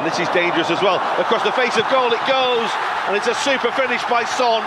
And this is dangerous as well. Across the face of goal it goes, and it's a super finish by Son.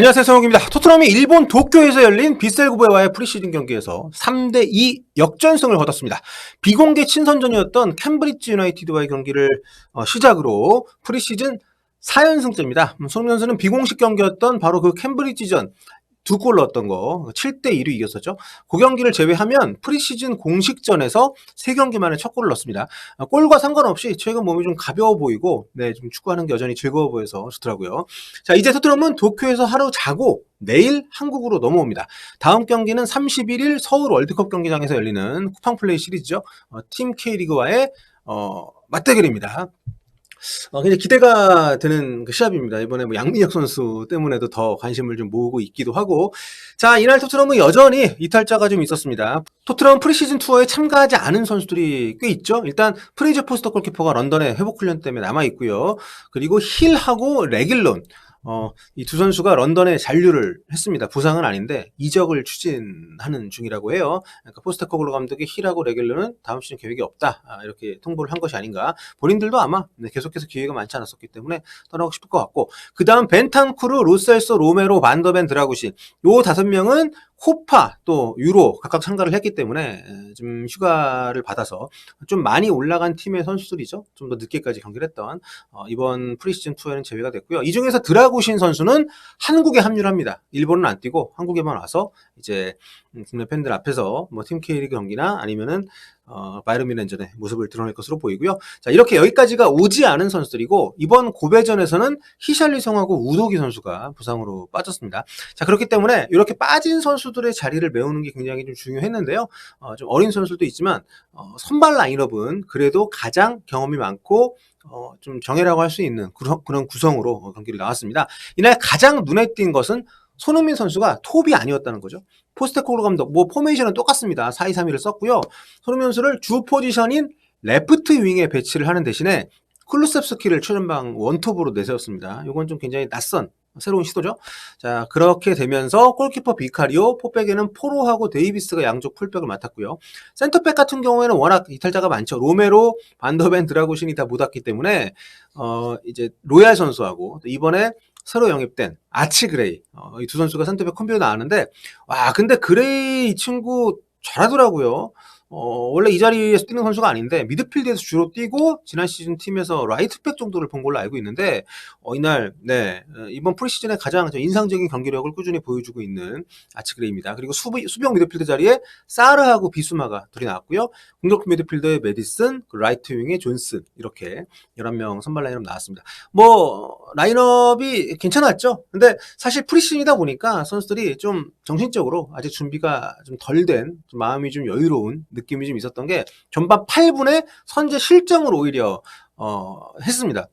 안녕하세요, 성욱입니다. 토트넘이 일본 도쿄에서 열린 비셀구베와의 프리시즌 경기에서 3대2 역전승을 거뒀습니다. 비공개 친선전이었던 캠브리지 유나이티드와의 경기를 어, 시작으로 프리시즌 4연승째입니다. 음, 손흥민 선수는 비공식 경기였던 바로 그 캠브리지전 두 골 넣었던 거 7대 2로 이겼었죠. 그 경기를 제외하면 프리시즌 공식전에서 세 경기 만에 첫 골을 넣었습니다. 어, 골과 상관없이 최근 몸이 좀 가벼워 보이고 네, 좀 축구하는 게 여전히 즐거워 보여서 좋더라고요. 자, 이제 토트넘은 도쿄에서 하루 자고 내일 한국으로 넘어옵니다. 다음 경기는 31일 서울 월드컵 경기장에서 열리는 쿠팡 플레이 시리즈죠. 어, 팀 K리그와의 어, 맞대결입니다. 어, 굉장히 기대가 되는 그 시합입니다. 이번에 뭐 양민혁 선수 때문에도 더 관심을 좀 모으고 있기도 하고. 자, 이날 토트넘은 여전히 이탈자가 좀 있었습니다. 토트넘 프리시즌 투어에 참가하지 않은 선수들이 꽤 있죠. 일단 프레이저 포스터 골키퍼가 런던에 회복 훈련 때문에 남아 있고요. 그리고 힐하고 레길론. 어, 이 두 선수가 런던에 잔류를 했습니다. 부상은 아닌데 이적을 추진하는 중이라고 해요. 그러니까 포스테코글로 감독이 힐하고 레길로는 다음 시즌 계획이 없다. 아, 이렇게 통보를 한 것이 아닌가. 본인들도 아마 네, 계속해서 기회가 많지 않았었기 때문에 떠나고 싶을 것 같고 그 다음 벤탄쿠르, 로셀소, 로메로, 반더벤, 드라구시 요 다섯 명은 코파 또 유로 각각 참가를 했기 때문에 에, 좀 휴가를 받아서 좀 많이 올라간 팀의 선수들이죠. 좀 더 늦게까지 경기를 했던 어, 이번 프리시즌 투어에는 제외가 됐고요. 이 중에서 드라구신 선수는 한국에 합류를 합니다. 일본은 안 뛰고 한국에만 와서 이제 음, 국내 팬들 앞에서 뭐 팀 K리그 경기나 아니면은 어, 바이른 미넨전의 모습을 드러낼 것으로 보이고요. 자, 이렇게 여기까지가 오지 않은 선수들이고 이번 고배전에서는 히샬리성하고 우도기 선수가 부상으로 빠졌습니다. 자, 그렇기 때문에 이렇게 빠진 선수들의 자리를 메우는 게 굉장히 좀 중요했는데요. 어, 좀 어린 선수들도 있지만 어, 선발 라인업은 그래도 가장 경험이 많고 어, 좀 정예라고 할 수 있는 그런, 그런 구성으로 어, 경기를 나왔습니다. 이날 가장 눈에 띈 것은 손흥민 선수가 톱이 아니었다는 거죠. 포스테코로 감독, 뭐 포메이션은 똑같습니다. 4-2-3-1을 썼고요. 손흥민 선수를 주 포지션인 레프트 윙에 배치를 하는 대신에 클루셉스키를 최전방 원톱으로 내세웠습니다. 이건 좀 굉장히 낯선 새로운 시도죠. 자, 그렇게 되면서 골키퍼 비카리오, 포백에는 포로하고 데이비스가 양쪽 풀백을 맡았고요. 센터백 같은 경우에는 워낙 이탈자가 많죠. 로메로, 반더벤, 드라고신이 다 못 왔기 때문에 어, 이제 로얄 선수하고 또 이번에 새로 영입된 아치 그레이 어, 이 두 선수가 센터백 콤비로 나왔는데 와 근데 그레이 이 친구 잘하더라고요. 어, 원래 이 자리에서 뛰는 선수가 아닌데 미드필드에서 주로 뛰고 지난 시즌 팀에서 라이트백 정도를 본 걸로 알고 있는데 어, 이날 네 어, 이번 프리시즌에 가장 좀 인상적인 경기력을 꾸준히 보여주고 있는 아치그레이입니다. 그리고 수비, 수비형 미드필드 자리에 사르하고 비수마가 둘이 나왔고요. 공격 미드필더의 메디슨, 그 라이트 윙의 존슨 이렇게 11명 선발 라인업 나왔습니다. 뭐 라인업이 괜찮았죠. 근데 사실 프리시즌이다 보니까 선수들이 좀 정신적으로 아직 준비가 좀 덜 된 마음이 좀 여유로운 느낌이 좀 있었던 게 전반 8분에 선제 실점을 오히려 어, 했습니다.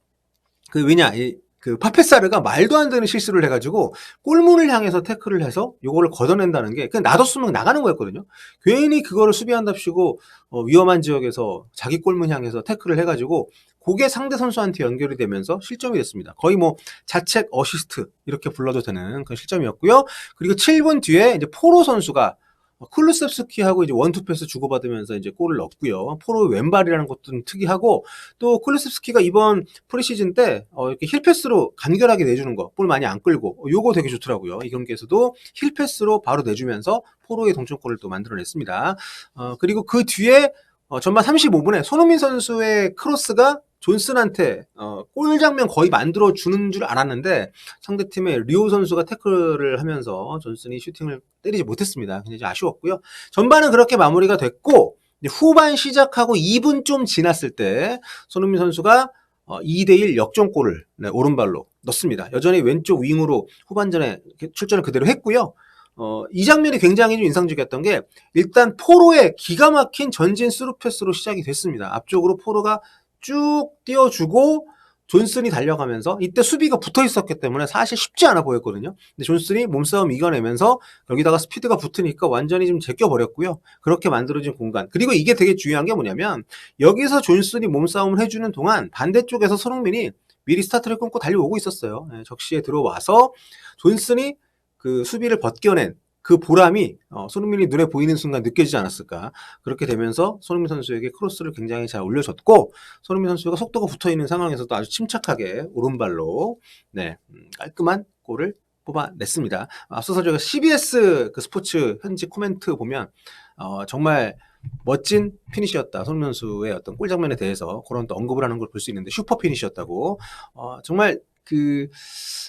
그 왜냐 이, 그 파페사르가 말도 안 되는 실수를 해가지고 골문을 향해서 태클을 해서 요거를 걷어낸다는 게 그냥 놔뒀으면 나가는 거였거든요. 괜히 그거를 수비한답시고 어, 위험한 지역에서 자기 골문 향해서 태클을 해가지고 그게 상대 선수한테 연결이 되면서 실점이 됐습니다. 거의 뭐 자책 어시스트 이렇게 불러도 되는 그런 실점이었고요. 그리고 7분 뒤에 이제 포로 선수가 쿨루셉스키하고 이제 원투 패스 주고받으면서 이제 골을 넣었고요. 포로의 왼발이라는 것도 좀 특이하고 또 쿨루셉스키가 이번 프리시즌 때 어, 이렇게 힐 패스로 간결하게 내주는 거, 볼 많이 안 끌고 어, 요거 되게 좋더라고요. 이 경기에서도 힐 패스로 바로 내주면서 포로의 동점골을 또 만들어냈습니다. 어, 그리고 그 뒤에 어, 전반 35분에 손흥민 선수의 크로스가 존슨한테 어, 골 장면 거의 만들어 주는 줄 알았는데 상대팀의 리오 선수가 태클을 하면서 존슨이 슈팅을 때리지 못했습니다. 굉장히 좀 아쉬웠고요. 전반은 그렇게 마무리가 됐고 후반 시작하고 2분 좀 지났을 때 손흥민 선수가 어, 2대1 역전골을 네, 오른발로 넣습니다. 여전히 왼쪽 윙으로 후반전에 출전을 그대로 했고요. 어, 이 장면이 굉장히 좀 인상적이었던 게 일단 포로의 기가 막힌 전진 스루 패스로 시작이 됐습니다. 앞쪽으로 포로가 쭉 띄워주고 존슨이 달려가면서 이때 수비가 붙어 있었기 때문에 사실 쉽지 않아 보였거든요. 근데 존슨이 몸싸움 이겨내면서 여기다가 스피드가 붙으니까 완전히 좀 제껴 버렸고요. 그렇게 만들어진 공간. 그리고 이게 되게 중요한 게 뭐냐면 여기서 존슨이 몸싸움을 해주는 동안 반대쪽에서 손흥민이 미리 스타트를 끊고 달려오고 있었어요. 예, 적시에 들어와서 존슨이 그 수비를 벗겨낸 그 보람이 어, 손흥민이 눈에 보이는 순간 느껴지지 않았을까. 그렇게 되면서 손흥민 선수에게 크로스를 굉장히 잘 올려줬고 손흥민 선수가 속도가 붙어 있는 상황에서도 아주 침착하게 오른발로 네, 음, 깔끔한 골을 뽑아냈습니다. 앞서서 저희가 CBS 그 스포츠 현지 코멘트 보면 어, 정말 멋진 피니시였다. 손흥민 선수의 어떤 골 장면에 대해서 그런 또 언급을 하는 걸 볼 수 있는데 슈퍼 피니시였다고. 어, 정말 그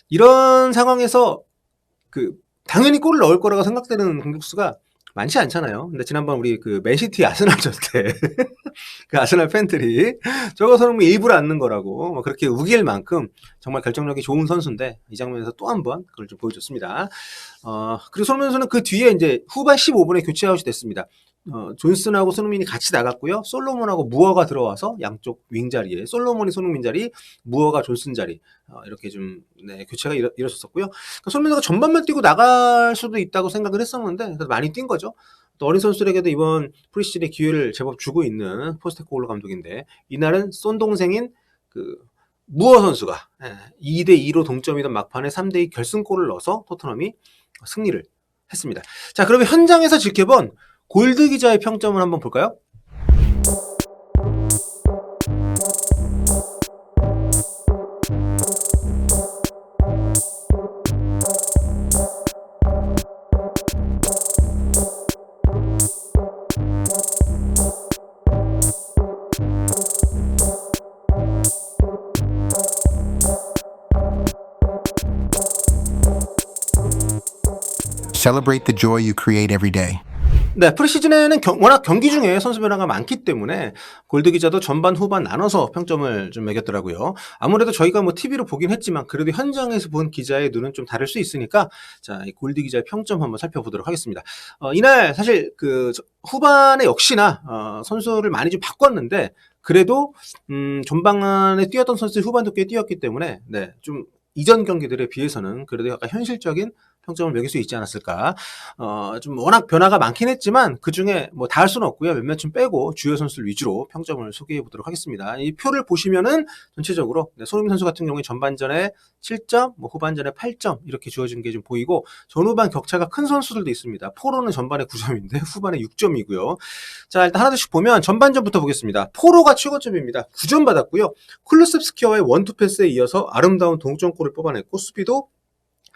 이런 상황에서 그 당연히 골을 넣을 거라고 생각되는 공격수가 많지 않잖아요. 근데 지난번 우리 그 맨시티 아스날전 때 그 아스날 팬들이 저거 손흥민 일부러 앉는 거라고 뭐 그렇게 우길 만큼 정말 결정력이 좋은 선수인데 이 장면에서 또 한 번 그걸 좀 보여줬습니다. 어, 그리고 손흥민 선수는 그 뒤에 이제 후반 15분에 교체 아웃이 됐습니다. 어, 존슨하고 손흥민이 같이 나갔고요. 솔로몬하고 무어가 들어와서 양쪽 윙 자리에 솔로몬이 손흥민 자리, 무어가 존슨 자리 어, 이렇게 좀 네, 교체가 이뤄, 이뤄졌었고요. 그러니까 손흥민 선수가 전반만 뛰고 나갈 수도 있다고 생각을 했었는데 많이 뛴 거죠. 또 어린 선수들에게도 이번 프리시즌의 기회를 제법 주고 있는 포스테코글로 감독인데 이날은 쏜 동생인 그 무어 선수가 2대 2로 동점이던 막판에 3대 2 결승골을 넣어서 토트넘이 승리를 했습니다. 자, 그러면 현장에서 지켜본 골드 기자의 평점을 한번 볼까요? Celebrate the joy you create every day. 네, 프리시즌에는 경- 워낙 경기 중에 선수 변화가 많기 때문에 골드 기자도 전반 후반 나눠서 평점을 좀 매겼더라고요. 아무래도 저희가 뭐 TV로 보긴 했지만 그래도 현장에서 본 기자의 눈은 좀 다를 수 있으니까 자, 이 골드 기자의 평점 한번 살펴보도록 하겠습니다. 어, 이날 사실 그 저- 후반에 역시나 어, 선수를 많이 좀 바꿨는데 그래도 음, 전반에 뛰었던 선수들이 후반도 꽤 뛰었기 때문에 네, 좀 이전 경기들에 비해서는 그래도 약간 현실적인 평점을 매길 수 있지 않았을까. 어, 좀 워낙 변화가 많긴 했지만 그 중에 뭐 다 할 수는 없고요. 몇몇 좀 빼고 주요 선수를 위주로 평점을 소개해 보도록 하겠습니다. 이 표를 보시면은 전체적으로 네, 손흥민 선수 같은 경우에 전반전에 7점, 뭐 후반전에 8점 이렇게 주어진 게 좀 보이고 전후반 격차가 큰 선수들도 있습니다. 포로는 전반에 9점인데 후반에 6점이고요. 자, 일단 하나둘씩 보면 전반전부터 보겠습니다. 포로가 최고점입니다. 9점 받았고요. 쿨루셉스키와의 원투 패스에 이어서 아름다운 동점골을 뽑아냈고 수비도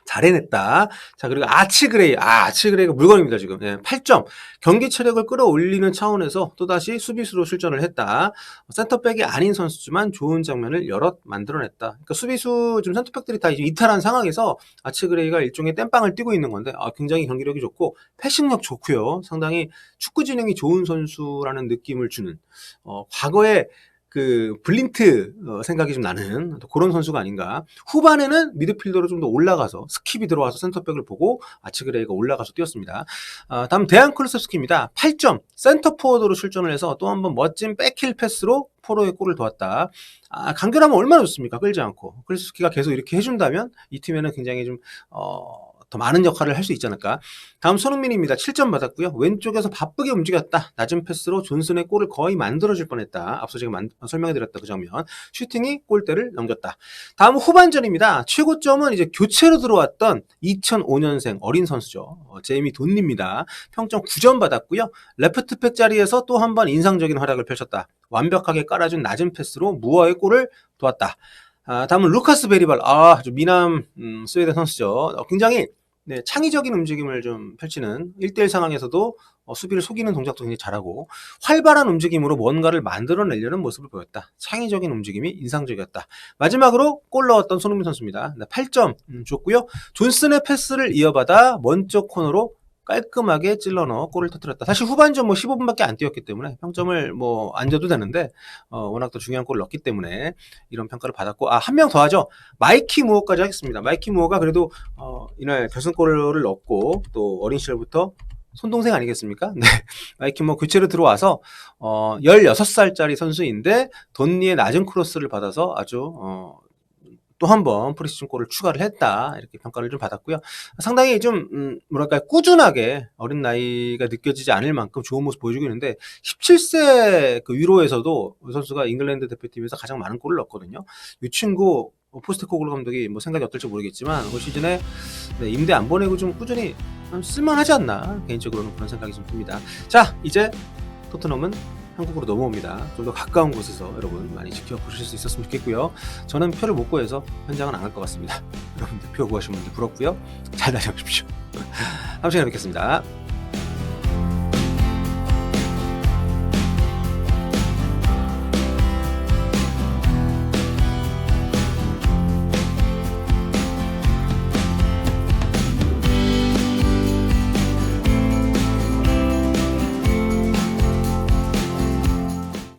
잘 해냈다. 자, 그리고 아치그레이. 아, 아치그레이가 물건입니다, 지금. 예, 8점. 경기 체력을 끌어올리는 차원에서 또다시 수비수로 출전을 했다. 센터백이 아닌 선수지만 좋은 장면을 여럿 만들어냈다. 그러니까 수비수, 지금 센터백들이 다 이탈한 상황에서 아치그레이가 일종의 땜빵을 뛰고 있는 건데, 아, 굉장히 경기력이 좋고, 패싱력 좋고요. 상당히 축구 진행이 좋은 선수라는 느낌을 주는, 어, 과거에 그 블린트 어, 생각이 좀 나는 또 그런 선수가 아닌가. 후반에는 미드필더로 좀 더 올라가서 스킵이 들어와서 센터백을 보고 아치그레이가 올라가서 뛰었습니다. 아, 다음 대한 클루셉스키입니다. 8점 센터 포워드로 출전을 해서 또 한 번 멋진 백힐 패스로 포로의 골을 도왔다. 아, 간결하면 얼마나 좋습니까? 끌지 않고. 클루셉스키가 계속 이렇게 해준다면 이 팀에는 굉장히 좀 어, 더 많은 역할을 할 수 있지 않을까. 다음 손흥민입니다. 7점 받았고요. 왼쪽에서 바쁘게 움직였다. 낮은 패스로 존슨의 골을 거의 만들어줄 뻔했다. 앞서 제가 만- 설명해드렸다 그 장면. 슈팅이 골대를 넘겼다. 다음 후반전입니다. 최고점은 이제 교체로 들어왔던 2005년생 어린 선수죠. 어, 제이미 돈입니다. 평점 9점 받았고요. 레프트백 자리에서 또 한 번 인상적인 활약을 펼쳤다. 완벽하게 깔아준 낮은 패스로 무어의 골을 도왔다. 아, 다음은 루카스 베리발. 아, 좀 미남 음, 스웨덴 선수죠. 어, 굉장히 네, 창의적인 움직임을 좀 펼치는 1대1 상황에서도 어, 수비를 속이는 동작도 굉장히 잘하고 활발한 움직임으로 뭔가를 만들어내려는 모습을 보였다. 창의적인 움직임이 인상적이었다. 마지막으로 골 넣었던 손흥민 선수입니다. 네, 8점 음, 줬고요. 존슨의 패스를 이어받아 먼쪽 코너로 깔끔하게 찔러 넣어 골을 터뜨렸다. 사실 후반전 뭐 15분밖에 안 뛰었기 때문에 평점을 뭐 안 줘도 되는데 어, 워낙 또 중요한 골을 넣었기 때문에 이런 평가를 받았고 아 한 명 더 하죠. 마이키 무어까지 하겠습니다. 마이키 무어가 그래도 어, 이날 결승골을 넣었고 또 어린 시절부터 손동생 아니겠습니까? 네. 마이키 뭐 교체로 들어와서 어 16살짜리 선수인데 돈니의 낮은 크로스를 받아서 아주 어 또 한 번 프리시즌 골을 추가를 했다 이렇게 평가를 좀 받았고요. 상당히 좀 음, 뭐랄까 꾸준하게 어린 나이가 느껴지지 않을 만큼 좋은 모습 보여주고 있는데 17세 그 위로에서도 이 선수가 잉글랜드 대표팀에서 가장 많은 골을 넣었거든요. 이 친구 어, 포스트코글 감독이 뭐 생각이 어떨지 모르겠지만 올 시즌에 네, 임대 안 보내고 좀 꾸준히 좀 쓸만하지 않나 개인적으로는 그런 생각이 좀 듭니다. 자 이제 토트넘은 한국으로 넘어옵니다. 좀 더 가까운 곳에서 여러분 많이 지켜보실 수 있었으면 좋겠고요. 저는 표를 못 구해서 현장은 안 갈 것 같습니다. 여러분들 표 구하신 분들 부럽고요. 잘 다녀오십시오. 다음 시간에 뵙겠습니다.